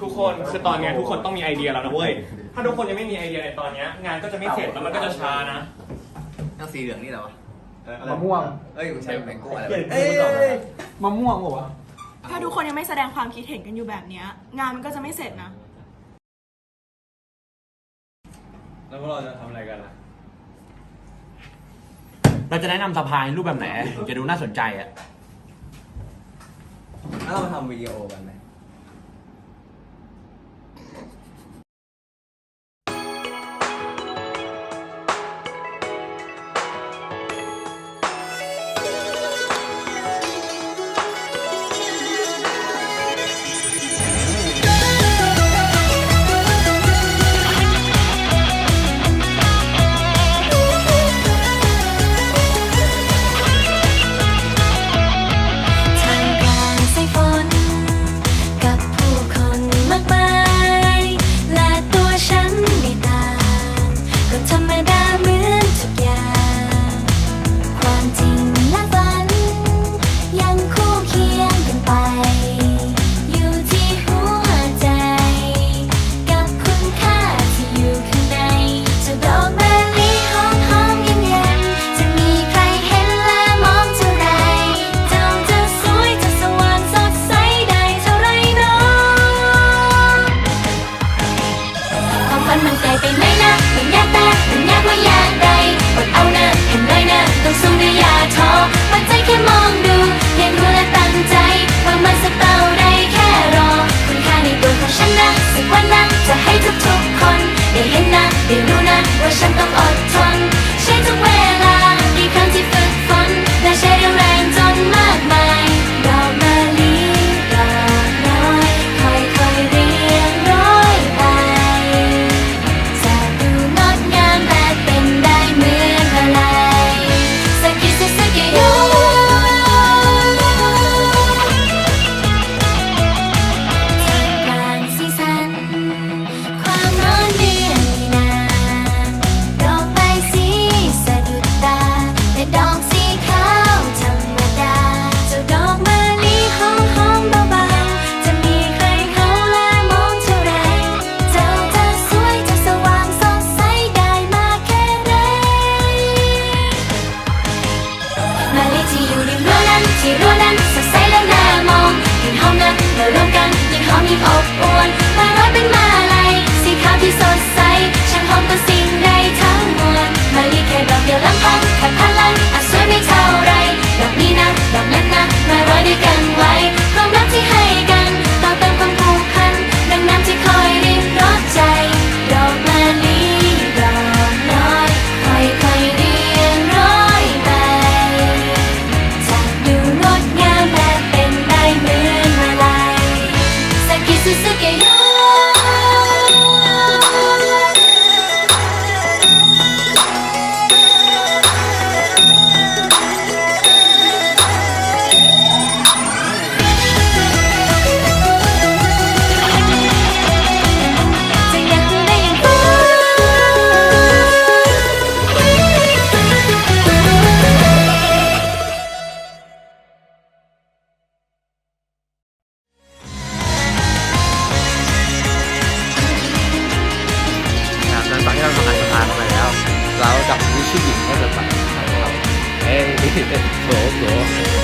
ทุกคนคือตอนเนี้ยทุกคนต้องมีไอเดียแล้วนะเว้ย ถ้าทุกคนยังไม่มีไอเดียในตอนเนี้ยงานก็จะไม่เสร็จแล้วมันก็จะช้านะนั่งสีเหลืองนี่เหรอวะมะม่วง เอ้ยไม่ใช้แมงโก้อะไรวะเอ้มะม่วงเหรอวะถ้าทุกคนยังไม่แสดงความคิดเห็นกันอยู่แบบเนี้ยงานมันก็จะไม่เสร็จนะ แล้วพวกเราจะทำอะไรกันล่ะ เราจะแนะนำสะพานรูปแบบไหนถึงจะดูน่าสนใจอะ แล้วเราาทำวิดีโอกันไหม อนมารถเป็นมาลายสีขาวที่สดใสช่างหอมกวสิ่งใดท้งมวลมาลีแค่ดอกเดียว 走走。